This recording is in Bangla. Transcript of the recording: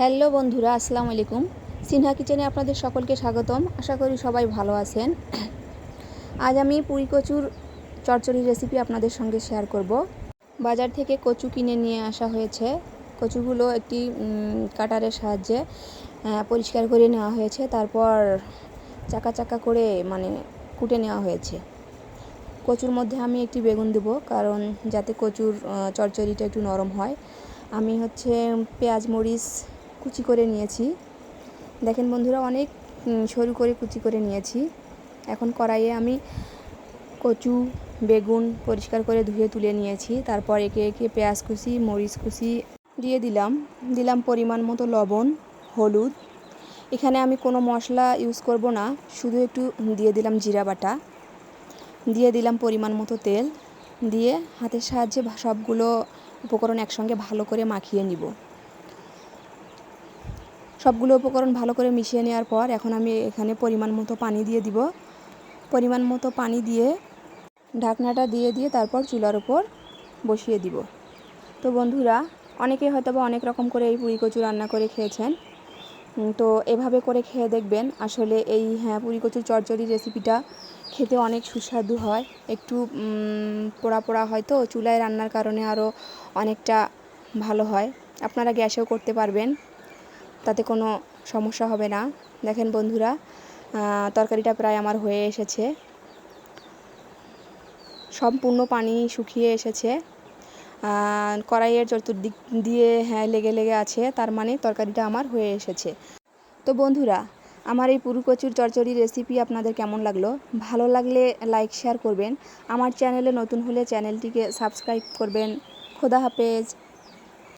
হ্যালো বন্ধুরা আসসালামু আলাইকুম। সিনহা কিচেনে আপনাদের সকলকে স্বাগতম। আশা করি সবাই ভালো আছেন। আজ আমি পুরি কচুর চচ্চড়ি রেসিপি আপনাদের সঙ্গে শেয়ার করব। বাজার থেকে কচু কিনে নিয়ে আসা হয়েছে। কচুগুলো একটি কাটারের সাহায্যে পরিষ্কার করে নেওয়া হয়েছে। তারপর চাকা চাকা করে মানে কুটে নেওয়া হয়েছে। কচুর মধ্যে আমি একটি বেগুন দেব কারণ যাতে কচুর আহ, চচ্চড়িটা একটু নরম হয়। আমি হচ্ছে পেঁয়াজ মরিচ কুচি করে নিয়েছি। দেখেন বন্ধুরা, অনেক সরু করে কুচি করে নিয়েছি। এখন কড়াইয়ে আমি কচু, বেগুন পরিষ্কার করে ধুয়ে তুলে নিয়েছি। তারপর একে একে পেঁয়াজ কুচি, মরিচ কুচি দিয়ে দিলাম। দিলাম পরিমাণ মতো লবণ, হলুদ। এখানে আমি কোনো মশলা ইউজ করব না, শুধু একটু দিয়ে দিলাম জিরা বাটা। দিয়ে দিলাম পরিমাণ মতো তেল। দিয়ে হাতের সাহায্যে সবগুলো উপকরণ একসঙ্গে ভালো করে মাখিয়ে নিব। সবগুলো উপকরণ ভালো করে মিশিয়ে নেওয়ার পর এখন আমি এখানে পরিমাণ মতো পানি দিয়ে দিব। পরিমাণ মতো পানি দিয়ে ঢাকনাটা দিয়ে দিয়ে তারপর চুলার উপর বসিয়ে দিব। তো বন্ধুরা, অনেকে হয়তো বা অনেক রকম করে এই পুরি কচু রান্না করে খেয়েছেন। তো এভাবে করে খেয়ে দেখবেন আসলে এই হ্যাঁ পুরি কচুর চচ্চড়ি রেসিপিটা খেতে অনেক সুস্বাদু হয়। একটু পোড়া পোড়া হয় তো, চুলায় রান্নার কারণে আরও অনেকটা ভালো হয়। আপনারা গ্যাসেও করতে পারবেন। তাতে কোনো সমস্যা হবে না। দেখেন বন্ধুরা তরকারিটা প্রায় আমার হয়ে এসেছে। সম্পূর্ণ পানি শুকিয়ে এসেছে। কড়াইয়ের চতুর্দিক দিয়ে হ্যাঁ লেগে লেগে আছে। তার মানে তরকারিটা আমার হয়ে এসেছে। তো বন্ধুরা, আমার এই পুরু কচুর চচ্চড়ি রেসিপি আপনাদের কেমন লাগল? ভালো লাগলে লাইক শেয়ার করবেন। আমার চ্যানেলে নতুন হলে চ্যানেলটিকে সাবস্ক্রাইব করবেন। খোদা হাফেজ।